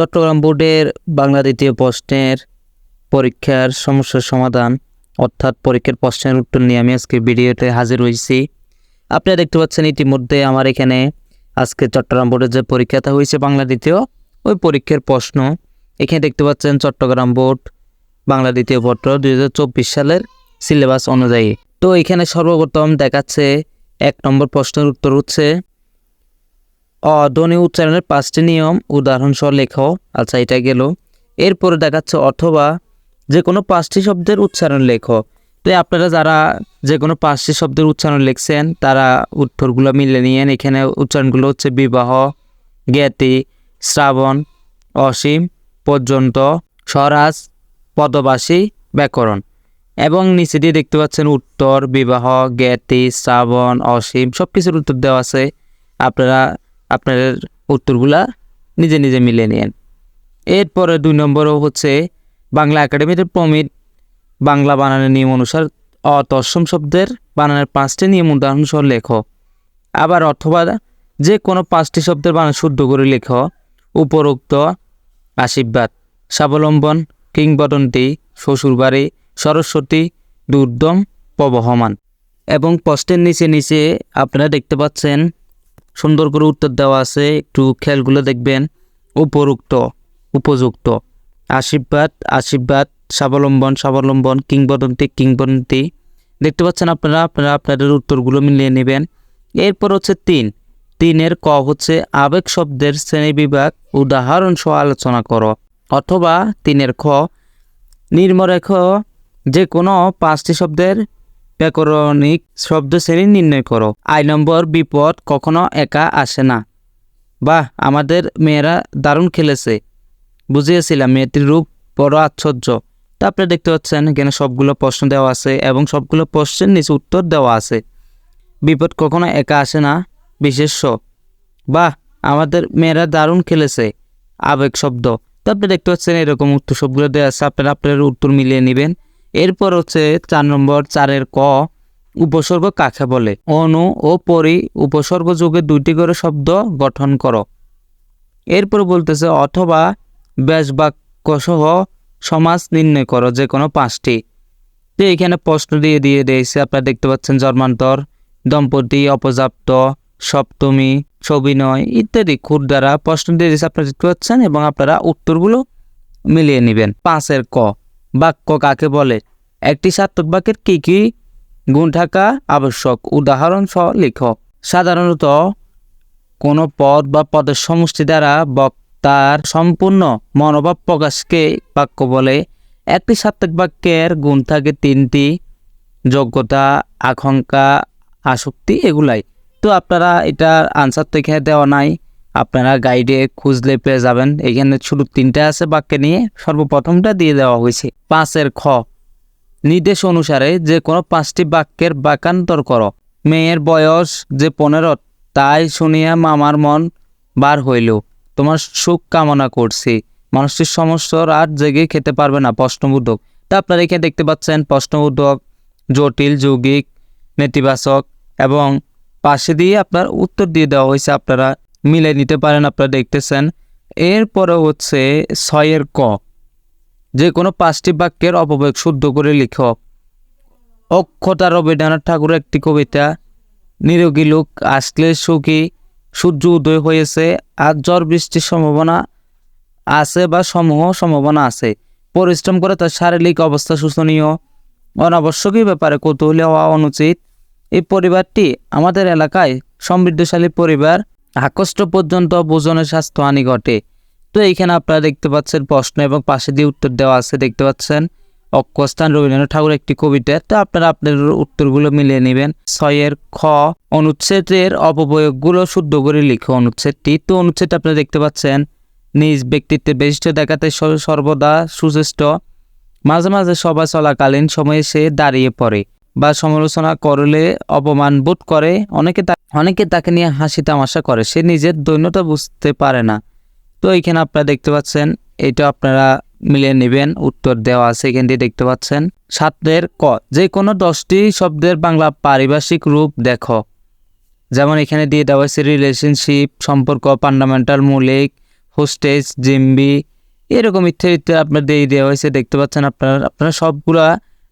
চট্টগ্রাম বোর্ডের বাংলা দ্বিতীয় প্রশ্নের পরীক্ষার সমস্যার সমাধান, অর্থাৎ পরীক্ষার প্রশ্নের উত্তর নিয়ে আমি আজকে ভিডিওতে হাজির হয়েছি। আপনারা দেখতে পাচ্ছেন ইতিমধ্যে আমার এখানে আজকে চট্টগ্রাম বোর্ডের যে পরীক্ষাটা হয়েছে বাংলা দ্বিতীয়, ওই পরীক্ষার প্রশ্ন। এখানে দেখতে পাচ্ছেন চট্টগ্রাম বোর্ড বাংলা দ্বিতীয় পত্র দু হাজার চব্বিশ সালের সিলেবাস অনুযায়ী। তো এখানে সর্বপ্রথম দেখাচ্ছে এক নম্বর প্রশ্নের উত্তর হচ্ছে অধ্বনি উচ্চারণের পাঁচটি নিয়ম উদাহরণ সহ লেখো। আচ্ছা এটা গেল। এরপরে দেখাচ্ছে অথবা যে কোনো পাঁচটি শব্দের উচ্চারণ লেখ। তো আপনারা যারা যে কোনো পাঁচটি শব্দের উচ্চারণ লিখছেন, তারা উত্তরগুলো মিলে নিয়েন। এখানে উচ্চারণগুলো হচ্ছে বিবাহ, জ্ঞাতি, শ্রাবণ, অসীম, পর্যন্ত, স্বরাজ, পদবাসী, ব্যাকরণ। এবং নিচে দিয়ে দেখতে পাচ্ছেন উত্তর, বিবাহ, জ্ঞাতি, শ্রাবণ, অসীম সব কিছুর উত্তর দেওয়া আছে। আপনারা আপনাদের উত্তরগুলা নিজে নিজে মিলে নিন এরপরে দুই নম্বরও হচ্ছে বাংলা একাডেমিতে প্রমিত বাংলা বানানের নিয়ম অনুসার অতর্সম শব্দের বানানের পাঁচটি নিয়ম উদাহরণ সহ লেখো। আবার অথবা যে কোনো পাঁচটি শব্দের বানান শুদ্ধ করে লেখো। উপরোক্ত আশীর্বাদ, স্বাবলম্বন, কিংবদন্তি, শ্বশুরবাড়ি, সরস্বতী, দুর্দম, প্রবহমান। এবং পোস্টের নিচে নিচে আপনারা দেখতে পাচ্ছেন সুন্দর করে উত্তর দেওয়া আছে। একটু খেয়ালগুলো দেখবেন। উপরুক্ত, উপযুক্ত। আশীর্বাদ আশীর্বাদ, স্বাবলম্বন স্বাবলম্বন, কিংবদন্তি কিংবদন্তি। দেখতে পাচ্ছেন আপনারা আপনারা আপনাদের উত্তরগুলো মিলিয়ে নেবেন। এরপর হচ্ছে তিন। তিনের ক হচ্ছে আবেগ শব্দের শ্রেণীবিভাগ। উদাহরণ সহ আলোচনা করো। অথবা তিনের খ, নির্মরেখ যে কোনো পাঁচটি শব্দের ব্যাকরণিক শব্দ শ্রেণি নির্ণয় করো। আই নম্বর বিপদ কখনো একা আসে না। বাহ, আমাদের মেয়েরা দারুণ খেলেছে। বুঝিয়েছিলাম, মেয়েটির রূপ বড় আশ্চর্য। তা আপনি দেখতে পাচ্ছেন, এখানে সবগুলো প্রশ্ন দেওয়া আছে এবং সবগুলো প্রশ্নের নিচে উত্তর দেওয়া আছে। বিপদ কখনো একা আসে না, বিশেষ্য। বাহ, আমাদের মেয়েরা দারুণ খেলেছে। আবেগ শব্দ। তো আপনি দেখতে পাচ্ছেন, এরকম উত্তর সবগুলো দেওয়া আছে। আপনারা আপনার উত্তর মিলিয়ে নেবেন। এরপর হচ্ছে চার নম্বর চারের ক, উপসর্গ কাকে বলে? অনু ও পরি, উপসর্গ যোগে দুইটি করে শব্দ গঠন করো। এরপর বলতেছে, অথবা ব্যাস বাক্য সহ সমাজ নির্ণয় করো যে কোনো পাঁচটি। তো এখানে প্রশ্ন দিয়ে দিয়ে দিয়েছে, আপনারা দেখতে পাচ্ছেন জন্মান্তর, দম্পতি, অপজাপ্ত, সপ্তমী, সবিনয় ইত্যাদি খুর দ্বারা প্রশ্ন দিয়ে দিয়েছে, আপনারা দেখতে পাচ্ছেন, এবং আপনারা উত্তরগুলো মিলিয়ে নেবেন। পাঁচের ক বাক্য কাকে বলে? একটি সার্থক বাক্যের কী কী গুণ থাকা আবশ্যক? উদাহরণ সহ লিখো। সাধারণত কোনো পদ বা পদের সমষ্টি দ্বারা বক্তার সম্পূর্ণ মনোভাব প্রকাশকে বাক্য বলে। একটি সার্থক বাক্যের গুণ থাকে তিনটি, যোগ্যতা, আকাঙ্ক্ষা, আসক্তি, এগুলাই। তো আপনারা এটার আনসার তো এখানে দেওয়া নাই। আপনারা গাইডে খুঁজলে পেয়ে যাবেন। এখানে শুধু তিনটা আছে, বাক্যে নিয়ে সর্বপ্রথমটা দিয়ে দেওয়া হয়েছে। পাঁচের খ। নির্দেশ অনুসারে যে কোনো পাঁচটি বাক্যের বাক্যান্তর করো। মেয়ের বয়স যে পনেরো, তাই শুনিয়া মামার মন বার হইল। তোমার সুখ কামনা করছি। মানুষটির সমস্ত রাত জেগে খেতে পারবে না, প্রশ্নবোধক। তা আপনারা এখানে দেখতে পাচ্ছেন, প্রশ্নবোধক, জটিল, যৌগিক, নেতিবাচক এবং পাশে দিয়ে আপনার উত্তর দিয়ে দেওয়া হয়েছে আপনারা মিলে নিতে পারেন আপনারা দেখতেছেন। এরপরে হচ্ছে ছয়ের ক। যে কোনো পাঁচটি বাক্যের অপব্যয় শুদ্ধ করে লিখো। অক্ষতা রবীন্দ্রনাথ ঠাকুরের একটি কবিতা, নিরোগী লোক আসলে সুখী, সূর্য উদয় হয়েছে, আর ঝড় বৃষ্টির সম্ভাবনা আছে বা সমূহ সম্ভাবনা আছে। পরিশ্রম করে তার শারীরিক অবস্থা শোচনীয় অনাবশ্যকীয় ব্যাপারে কৌতূহলী হওয়া অনুচিত। এই পরিবারটি আমাদের এলাকায় সমৃদ্ধশালী পরিবার আকষ্ট পর্যন্ত বোজনের স্বাস্থ্যহানি ঘটে। তো এইখানে আপনারা দেখতে পাচ্ছেন প্রশ্ন এবং পাশে দিয়ে উত্তর দেওয়া আছে, দেখতে পাচ্ছেন? অক্ষস্থান রবীন্দ্রনাথ ঠাকুর একটি কবিতা। তো আপনারা আপনাদের উত্তরগুলো মিলিয়ে নেবেন। ছয়ের খ, অনুচ্ছেদের অপপ্রয়োগগুলো শুদ্ধ করে লিখো অনুচ্ছেদটি। তো অনুচ্ছেদটা আপনারা দেখতে পাচ্ছেন, নিজ ব্যক্তিত্বের বৈশিষ্ট্য দেখাতে সর্বদা সুশ্রেষ্ঠ। মাঝে মাঝে সভা চলাকালীন সময়ে সে দাঁড়িয়ে পড়ে বা সমালোচনা করলে অপমান বোধ করে। অনেকে অনেকে তাকে নিয়ে হাসি তামাশা করে, সে নিজের দৈন্যতা বুঝতে পারে না। তো এইখানে আপনারা দেখতে পাচ্ছেন, এটা আপনারা মিলিয়ে নেবেন, উত্তর দেওয়া আছে এখান দিয়ে দেখতে পাচ্ছেন। সাতের ক, যে কোনো দশটি শব্দের বাংলা পারিভাষিক রূপ দেখো। যেমন এখানে দিয়ে দেওয়া হয়েছে রিলেশনশিপ সম্পর্ক ফান্ডামেন্টাল মৌলিক হোস্টেজ জিম্বি, এরকম ইত্যাদি আপনার দিয়ে দেওয়া হয়েছে, দেখতে পাচ্ছেন আপনারা। আপনারা সবগুলা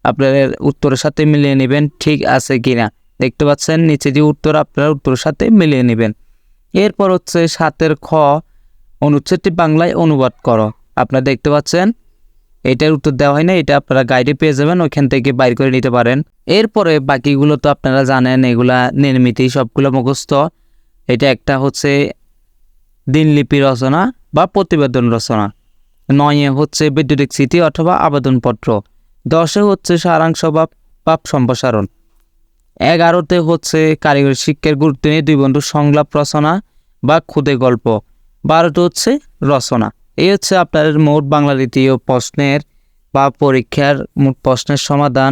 আপনাদের উত্তরের সাথে মিলিয়ে নেবেন, ঠিক আছে কিনা। দেখতে পাচ্ছেন, নিচে যে উত্তর আপনারা উত্তরের সাথে মিলিয়ে নেবেন। এরপর হচ্ছে সাতের খ অনুচ্ছেদটি বাংলায় অনুবাদ করো। আপনারা দেখতে পাচ্ছেন, এটার উত্তর দেওয়া হয় না এটা আপনারা গাইডে পেয়ে যাবেন, ওইখান থেকে বাইর করে নিতে পারেন। এরপরে বাকিগুলো তো আপনারা জানেন, এগুলা নির্মিতি, সবগুলো মুখস্থ। এটা একটা হচ্ছে দিনলিপি রচনা বা প্রতিবেদন রচনা। নয়ে হচ্ছে বৈদ্যুতিক স্মৃতি অথবা আবেদনপত্র। দশে হচ্ছে সারাংশ বা পাপ সম্প্রসারণ। এগারোতে হচ্ছে কারিগরি শিক্ষার গুরুত্ব নিয়ে দুই বন্ধু সংলাপ রচনা বা খুদে গল্প। বারোটা হচ্ছে রচনা। এই হচ্ছে আপনাদের মোট বাংলা দ্বিতীয় প্রশ্নের বা পরীক্ষার মোট প্রশ্নের সমাধান।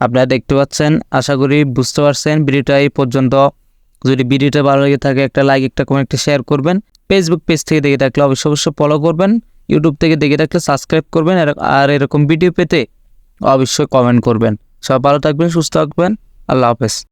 আপনারা দেখতে পাচ্ছেন, আশা করি বুঝতে পারছেন। ভিডিওটা এই পর্যন্ত। যদি ভিডিওটা ভালো লেগে থাকে, একটা লাইক একটা কমেন্ট একটা শেয়ার করবেন। ফেসবুক পেজ থেকে দেখে থাকলে অবশ্যই অবশ্যই ফলো করবেন। ইউটিউব থেকে দেখে থাকলে সাবস্ক্রাইব করবেন। আর এরকম ভিডিও পেতে অবশ্যই কমেন্ট করবেন। সব ভালো থাকবেন, সুস্থ থাকবেন। আল্লাহ হাফেজ।